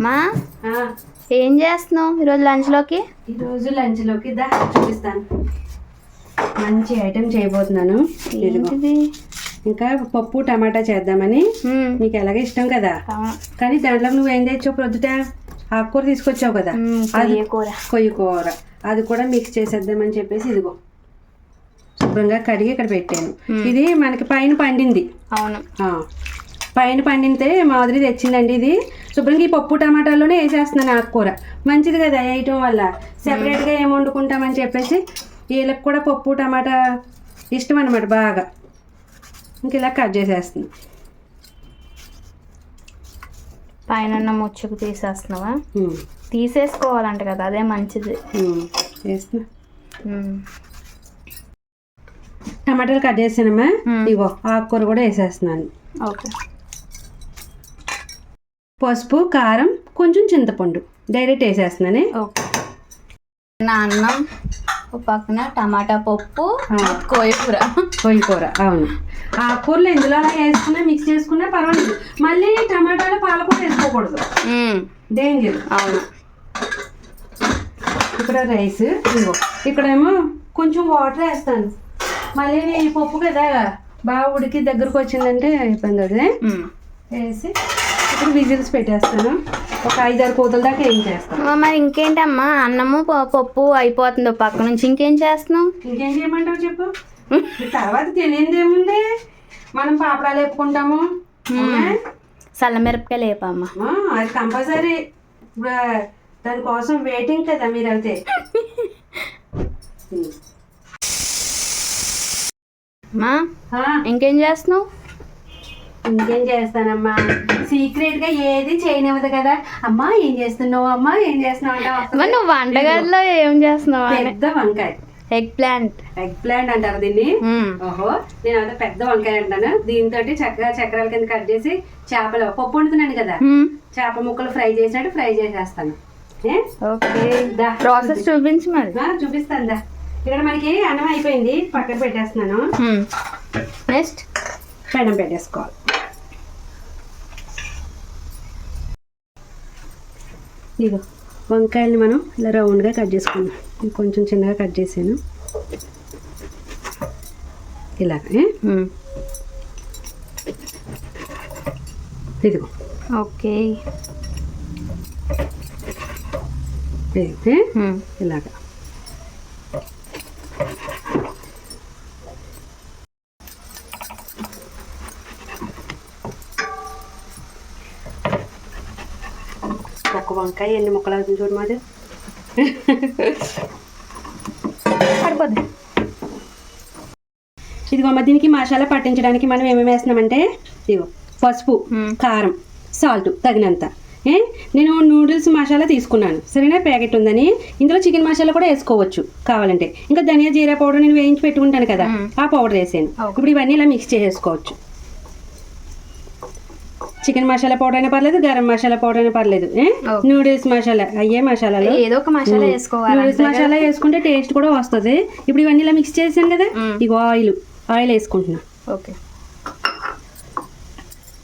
మా ఏం చేస్తున్నావు ఈరోజు లంచ్లోకి ఈరోజు లంచ్లోకి దా చూపిస్తాను. మంచి ఐటెం చేయబోతున్నాను. ఏంటిది? ఇంకా పప్పు టమాటా చేద్దామని. మీకు ఎలాగ ఇష్టం కదా. కానీ దాంట్లో నువ్వు ఏం తెచ్చావు ప్రొద్దుట? ఆకుకూర తీసుకొచ్చావు కదా? అది కొయ్య కూర. కొయ్యి కూర. అది కూడా మిక్స్ చేసేద్దామని చెప్పేసి ఇదిగో. శుభ్రంగా కడిగి ఇక్కడ పెట్టాను. ఇది మనకి పైన పండింది. అవును. పైన పండితే మాదిరి తెచ్చిందండి ఇది. శుభ్రంగా ఈ పప్పు టమాటాలోనే వేసేస్తున్నాను ఆకుకూర. మంచిది కదా వేయటం వల్ల. సెపరేట్గా ఏం వండుకుంటామని చెప్పేసి వీళ్ళకి కూడా పప్పు టమాటా ఇష్టం అనమాట బాగా. ఇంక ఇలా కట్ చేసేస్తున్నాను పైన ఉన్న ముచ్చుకు తీసేస్తున్నావా? తీసేసుకోవాలంట కదా అదే మంచిది. టమాటాలు కట్ చేసానమ్మా మ్మ్. ఇగో ఆకుకూర కూడా వేసేస్తున్నాను. ఓకే. పసుపు కారం కొంచెం చింతపండు. డైరెక్ట్ వేసేస్తున్నానే. నా అన్నం పక్కన టమాటా పప్పు ఆ. కోయ కూర కొయ్యి కూర అవును. ఆ కూరలు ఇందులో అలా వేసుకున్నా మిక్స్ చేసుకున్నా పర్వాలేదు. మళ్ళీ టమాటాలు పాలకూర వేసుకోకూడదు. డేంజర్ అవును. ఇక్కడ రైస్ ఇదిగో. ఇక్కడేమో కొంచెం వాటర్ వేస్తాను. మళ్ళీ ఈ పప్పు కదా బాగా ఉడికి దగ్గరకు వచ్చిందంటే ఇబ్బంది అవుతుంది. వేసి ఇప్పుడు విజిల్స్ పెట్టేస్తాను. ఒక ఐదారు కూతల దాకా ఏం చేస్తాను అమ్మ, మరి ఇంకేంటమ్మా? అన్నము పప్పు అయిపోతుంది పక్క నుంచి. ఇంకేం చేస్తున్నావు? ఇంకేం చేయమంటావు చెప్పు. తర్వాత తెలియంది ఏముంది? మనం పాపడాలు వేపుకుంటాము. అవునా? చల్లమిరపకాయలు వేపమ్మా. అది కంపల్సరీ. దానికోసం వెయిటింగ్ కదా మీరు అయితే. మా ఆ, ఇంకేం చేస్తున్నావు? ఇంకేం చేస్తానమ్మా? సీక్రెట్గా ఏది చేయనివ్వదు కదా. అమ్మా ఏం చేస్తున్నావు? అమ్మా ఏం చేస్తున్నావు? నువ్వు వంటగదిలో ఏం చేస్తున్నావు పెద్ద వంకాయ. ఎగ్ ప్లాంట్ ఎగ్ ప్లాంట్ అంటారు దీన్ని. ఓహో నేను అంత పెద్ద వంకాయ అంటాను. దీంతో చక్కగా చక్రాల కింద కట్ చేసి చేపలు పప్పు వండుతున్నాను కదా. చేప ముక్కలు ఫ్రై చేసినట్టు ఫ్రై చేసేస్తాను. ప్రాసెస్ చూపించు మరి. చూపిస్తాను దా. ఇక్కడ మనకి అన్నం అయిపోయింది. పక్కన పెట్టేస్తున్నాను. నెక్స్ట్. పెనం పెట్టేసుకోవాలి. ఇదిగో వంకాయల్ని మనం ఇలా రౌండ్గా కట్ చేసుకుందాం. కొంచెం చిన్నగా కట్ చేసాను. ఇలా ఇదిగో. ఓకే. ఇలాగా. వంకాయ ఎన్ని ముక్కలు అవుతుంది చూడు మాది. పడిపోద్ది ఇదిగో అమ్మ దీనికి మసాలా పట్టించడానికి మనం ఏమేమి వేస్తున్నామంటే ఇదిగో పసుపు. కారం సాల్ట్ తగినంత. ఏ? నేను నూడిల్స్ మసాలా తీసుకున్నాను. సరేనా? ప్యాకెట్ ఉందని. ఇందులో చికెన్ మసాలా కూడా వేసుకోవచ్చు కావాలంటే. ఇంకా ధనియా జీరా పౌడర్ నేను వేయించి పెట్టుకుంటాను కదా. ఆ పౌడర్ వేసాను. ఇప్పుడు ఇవన్నీ ఇలా మిక్స్ చేసేసుకోవచ్చు. చికెన్ మసాలా పౌడర్ అయినా పర్లేదు గరం మసాలా పౌడర్ అయినా పర్లేదు. నూడిల్స్ మసాలా అయ్యే మసాలాలు. ఏదో ఒక మసాలా వేసుకోవాలి నూడిల్స్ మసాలా వేసుకుంటే టేస్ట్ కూడా వస్తుంది. ఇప్పుడు ఇవన్నీ ఇలా మిక్స్ చేసాను కదా. ఇగో ఆయిల్ ఆయిల్ వేసుకుంటున్నా. ఓకే.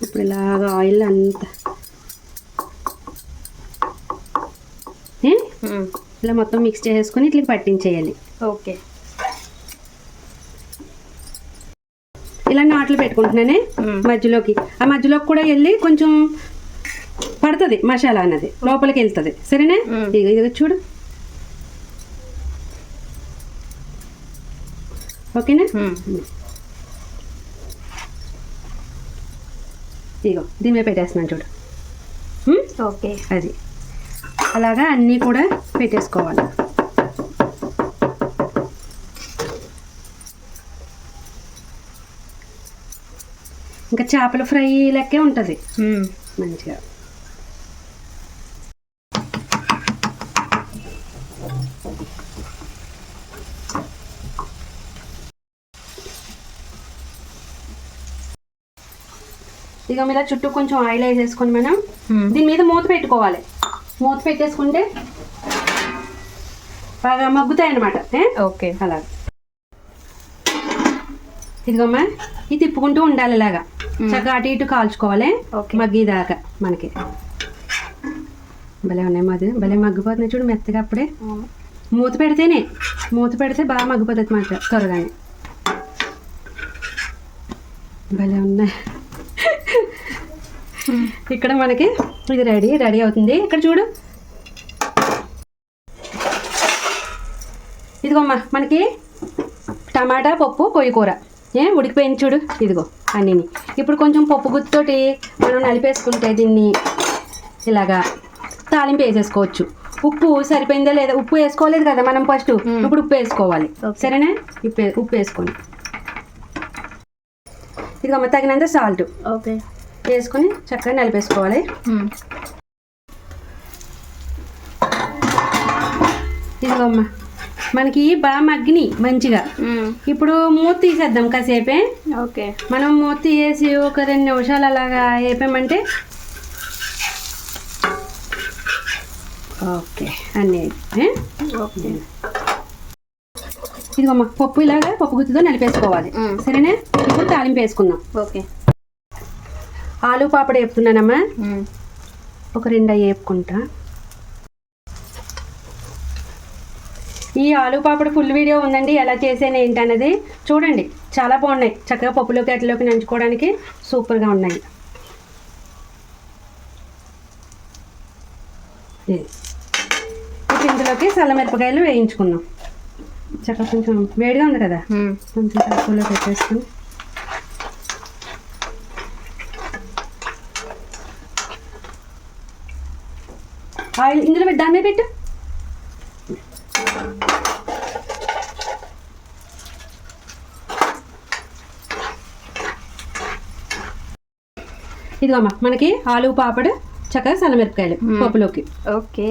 ఇప్పుడు ఇలాగ ఆయిల్ అంతా? ఇలా మొత్తం మిక్స్ చేసుకొని ఇట్లా పట్టించేయాలి. ఓకే. ఇలా నాట్లు పెట్టుకుంటున్నానే. మధ్యలోకి. ఆ మధ్యలోకి కూడా వెళ్ళి కొంచెం పడుతుంది మసాలా అన్నది. లోపలికి వెళ్తుంది. సరేనా? ఇది చూడు. ఓకేనా? ఇగో దీని మీద పెట్టేస్తున్నాను చూడు? ఓకే. అది. అలాగా అన్నీ కూడా పెట్టేసుకోవాలి. ఇంకా చేపల ఫ్రై లెక్కే ఉంటుంది. మంచిగా. ఇక మీద చుట్టూ కొంచెం ఆయిల్ వేసేసుకొని మనం దీని మీద మూత పెట్టుకోవాలి. మూత పెట్టేసుకుంటే బాగా మగ్గుతాయి అనమాట ఓకే. అలా ఇదిగోమ్మా ఇది తిప్పుకుంటూ ఉండాలి ఇలాగా. చక్కగా అటు ఇటు కాల్చుకోవాలి. ఓకే. మగ్గిదాకా మనకి. భలే ఉన్నాయి మాది. భలే మగ్గిపోతున్నాయి చూడు మెత్తగా అప్పుడే. మూత పెడితేనే మూత పెడితే బాగా మగ్గిపోతుంది మాట త్వరగానే. భలే ఉన్నాయి. ఇక్కడ మనకి ఇది రెడీ రెడీ అవుతుంది. ఇక్కడ చూడు. ఇదిగోమ్మా మనకి టమాటా పప్పు కొయ్యి కూర. ఏ ఉడికిపోయింది చూడు. ఇదిగో. అన్నీని ఇప్పుడు కొంచెం పప్పు గుత్తోటి మనం నలిపేసుకుంటే దీన్ని ఇలాగా తాలింపు వేసేసుకోవచ్చు. ఉప్పు సరిపోయిందా లేదా? ఉప్పు వేసుకోలేదు కదా మనం ఫస్ట్ ఇప్పుడు ఉప్పు వేసుకోవాలి. సరేనా? ఉప్పు ఉప్పు వేసుకోండి. ఇదిగోమ్మ తగినంత సాల్ట్ ఓకే. వేసుకొని చక్కగా నలిపేసుకోవాలి. ఇదిగోమ్మ మనకి బాగా మగ్గిని మంచిగా ఇప్పుడు మూత తీసేద్దాం కాసేపే. ఓకే. మనం మూత తీసేసి ఒక రెండు నిమిషాలు అలాగా వేపామంటే ఓకే. అన్నీ ఓకే. ఇదిగోమ్మ పప్పు ఇలాగా పప్పు గుత్తితో నలిపేసుకోవాలి. సరేనా? ఇప్పుడు తాలింపు వేసుకుందాం. ఓకే. ఆలు పాపడ వేపుతున్నానమ్మా. ఒక రెండు అవి వేపుకుంటా. ఈ ఆలు పాపడ ఫుల్ వీడియో ఉందండి. ఎలా చేసాను ఏంటన్నది చూడండి. చాలా బాగున్నాయి. చక్కగా పప్పులోకి అట్లలోకి నంచుకోవడానికి సూపర్గా ఉన్నాయి. ఇందులోకి సల్ల మిరపకాయలు వేయించుకుందాం. చక్కగా కొంచెం వేడిగా ఉంది కదా. కొంచెం తక్కువలో పెట్టేసుకుని. ఆయిల్ ఇందులో దాన్నే పెట్టు. ఇదిగోమ్మా మనకి ఆలు పాపడు చక్కగా సన్నమిరపకాయలు. పప్పులోకి. ఓకే.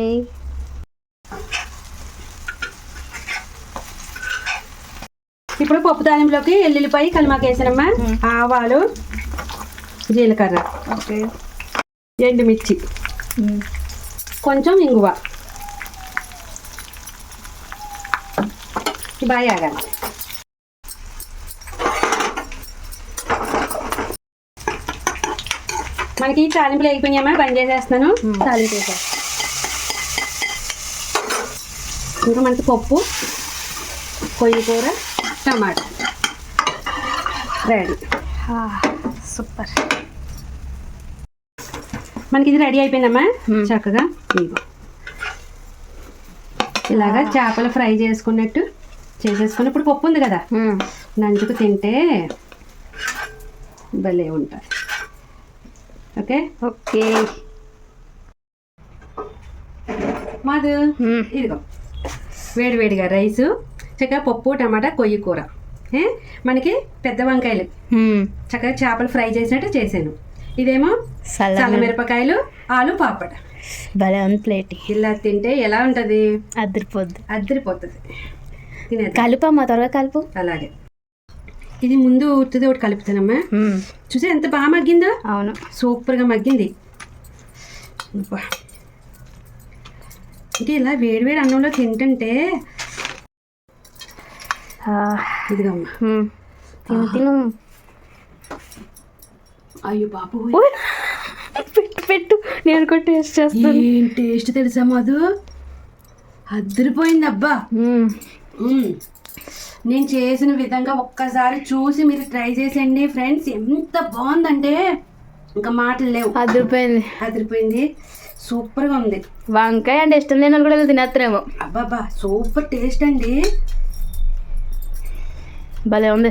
ఇప్పుడు పప్పు తాలింపులోకి ఎల్లుల్లిపాయ కలిమాక వేసానమ్మా మ్మ్. ఆవాలు జీలకర్ర. ఓకే. ఎండుమిర్చి. కొంచెం ఇంగువ. బాగా ఆగాలి. మనకి తాలింపులు అయిపోయినాయమ్మా బంద్ చేసేస్తున్నాను. మ్మ్. తాలింపు వేసేస్తా. ఇంకా మనకి పప్పు కొయ్యి కూర టమాటా. రెడీ. సూపర్. మనకి ఇది రెడీ అయిపోయిందమ్మా? మ్మ్. చక్కగా. ఇలాగా చేపలు ఫ్రై చేసుకున్నట్టు చేసేసుకుని ఇప్పుడు పప్పు ఉంది కదా? నంచుకు తింటే భలే ఉంటుంది. ఓకే? ఓకే. మాది ఇదిగో. వేడివేడిగా రైసు చక్కగా పప్పు టమాటా కొయ్యి కూర? మనకి పెద్ద వంకాయలు. చక్కగా చేపలు ఫ్రై చేసినట్టు చేశాను. ఇదేమో మిరపకాయలు ఆలు పాపడ. భలే ప్లేట్. ఇలా తింటే ఎలా ఉంటుంది? అదిరిపోద్ది. అద్దరిపోతుంది కలుపమ్మా త్వరగా కలుపు. అలాగే. ఇది ముందు ఉత్తిది ఒకటి కలుపుతానమ్మా. చూసా ఎంత బాగా మగ్గిందో? అవును. సూపర్గా మగ్గింది. ఇది ఇలా వేడివేడి అన్నంలో తింటుంటే ఇదిగమ్మా. తిను తిను. అయ్యో బాబు. పెట్టు పెట్టు. నేను కూడా టేస్ట్ చేస్తాను. ఏం టేస్ట్ తెలుసా మధు? అద్దరిపోయింది అబ్బా. నేను చేసిన విధంగా ఒక్కసారి చూసి మీరు ట్రై చేసేయండి ఫ్రెండ్స్. ఎంత బాగుందంటే ఇంకా మాటలు లేవు. అదిరిపోయింది. అదిరిపోయింది. సూపర్గా ఉంది. వంకాయ అంటే ఇష్టం లేని వాళ్ళు కూడా తినేస్తారేమో. అబ్బాబా సూపర్ టేస్ట్ అండి. భలే ఉంది.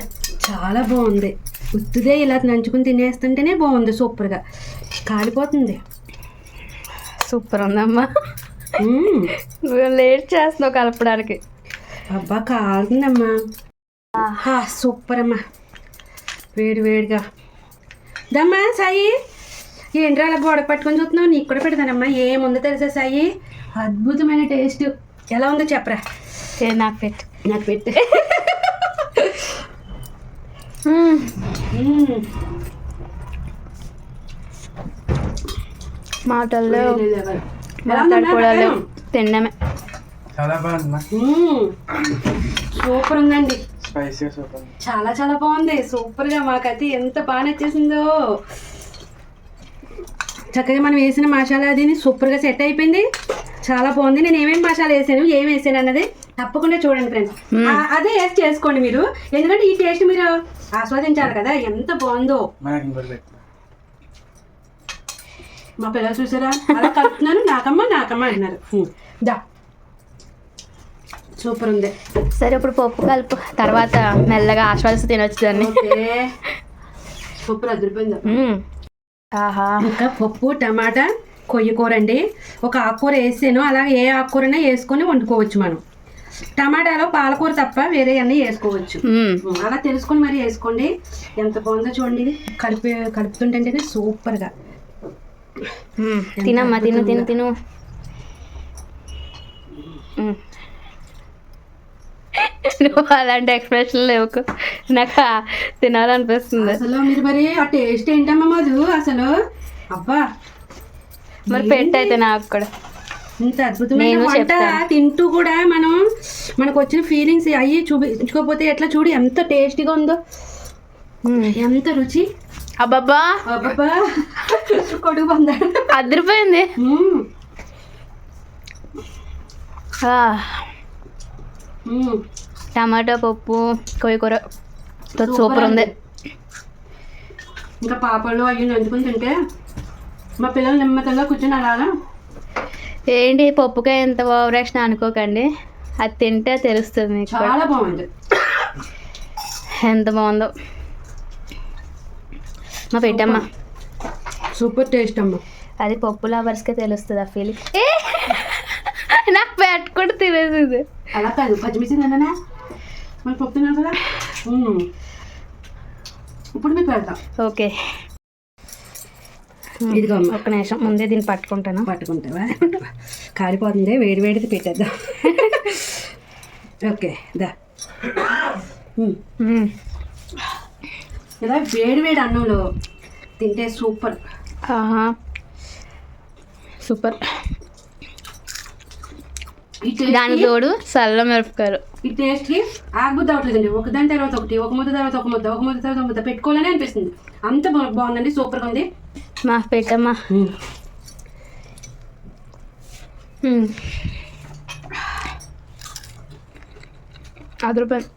చాలా బాగుంది. ఉత్తుదే ఇలా నంచుకుని తినేస్తుంటేనే బాగుంది సూపర్గా. కాలిపోతుంది. సూపర్ ఉందమ్మా. మ్మ్. నువ్వు లేట్ చేస్తున్నావు కలపడానికి. అబ్బా కాలుతుందమ్మా. హా, సూపర్ అమ్మా వేడి వేడిగా. దమ్మా సాయి. ఏంట్రా అలా గోడ పట్టుకొని చూస్తున్నావు? నీకు కూడా పెడతానమ్మా. ఏముందో తెలుసా సాయి? అద్భుతమైన టేస్ట్. ఎలా ఉందో చెప్పరా? నాకు పెట్టు. నాకు పెట్టు. మాటల్లో మాట్లాడుకోవడాలు ప్రకారం? తినడమే. చాలా మ్మ్. సూపర్ ఉందండి స్పైసీగా సూపర్. చాలా చాలా బాగుంది. సూపర్గా మాకైతే ఎంత బాగా నచ్చేసిందో. చక్కగా మనం వేసిన మసాలా అది సూపర్గా సెట్ అయిపోయింది. చాలా బాగుంది. నేను ఏమేమి మసాలా వేసాను ఏం వేసాను అన్నది తప్పకుండా చూడండి ఫ్రెండ్స్ అదే వేసి చేసుకోండి మీరు. ఎందుకంటే ఈ టేస్ట్ మీరు ఆస్వాదించాలి కదా ఎంత బాగుందో. మా పిల్లలు చూసారా? అలా కలుపుతున్నాను. నాకమ్మ నాకమ్మ అంటున్నారు. హ్మ్. దా. సూపర్ ఉంది. సరే ఇప్పుడు పప్పు కలుపు. తర్వాత మెల్లగా ఆశ్వాదిస్తూ తినొచ్చు దాన్ని. ఓకే. సూపర్ అదిరిపోయింది. ఆహా. ఇంకా పప్పు టమాటా కొయ్య కూర అండి. ఒక ఆకుకూర వేసాను. అలాగే ఏ ఆకుకూరనే వేసుకొని వండుకోవచ్చు మనం. టమాటాలో పాలకూర తప్ప వేరే అన్నీ వేసుకోవచ్చు. అలా తెలుసుకొని మరి వేసుకోండి. ఎంత బాగుందో చూడండి. ఇది కలిపి కలుపుతుంటేనే సూపర్గా. మ్మ్. తినమ్మా తిను తిను తిను. నువ్వు అలాంటి ఎక్స్ప్రెషన్ లేవు. నాకు తినాలనిపిస్తుంది. అసలు మీరు మరి ఆ టేస్ట్ ఏంటమ్మా మధు? అసలు? అబ్బా. మరి పెట్టయితే నాకు కూడా. ఇంత అద్భుతమైన వంట. తింటూ కూడా మనం మనకు వచ్చిన ఫీలింగ్స్ అయ్యి చూపించుకోకపోతే ఎట్లా చూడు ఎంత టేస్టీగా ఉందో. ఎంత రుచి. అబ్బబ్బా. అబ్బబ్బా. కొడుకు పొందాడు అదిరిపోయింది. ఆ. టమాటా పప్పు కొయ్య కూర సూపర్ ఉంది. ఇంకా పాపలు అవి నంచుకుని తింటే మా పిల్లలు నెమ్మదిగా కూర్చొని అలాగా ఏంటి పప్పుకాయ ఎంత ఓవరాక్షన్ అనుకోకండి. అది తింటే తెలుస్తుంది. చాలా బాగుంది. ఎంత బాగుందో. మా పెట్టమ్మా. సూపర్. టేస్ట్ అమ్మ. అది పప్పు లవర్స్కే తెలుస్తుంది ఆ ఫీలింగ్ నాకు పెట్టుకుంటూ తినేసింది. అలా కాదు పచ్చిమిర్చి తిన్నానా? మరి పప్పు తిన్నాను కదా. ఇప్పుడు మీకు పెడతా. ఓకే. ఇదిగో ఒక్క నిమిషం ముందే దీన్ని పట్టుకుంటాను? పట్టుకుంటావా కాలిపోతుంది వేడి వేడిది పెట్టేద్దాం. ఓకే దా. ఇలా వేడి వేడి అన్నంలో తింటే సూపర్. సూపర్. దాని టేస్ట్ తోడు చల్ల మిరపకాయలు. ఈ టేస్ట్కి ఆగబుద్ధి అవట్లేదండి ఒక దాని తర్వాత ఒకటి ఒక ముద్ద తర్వాత ఒక ముద్ద ఒక ముద్ద తర్వాత ఒక ముద్ద పెట్టుకోవాలని అనిపిస్తుంది. అంత బాగుందండి సూపర్గా ఉంది. మా పెట్టమ్మా. మ్మ్. అది రూపాయలు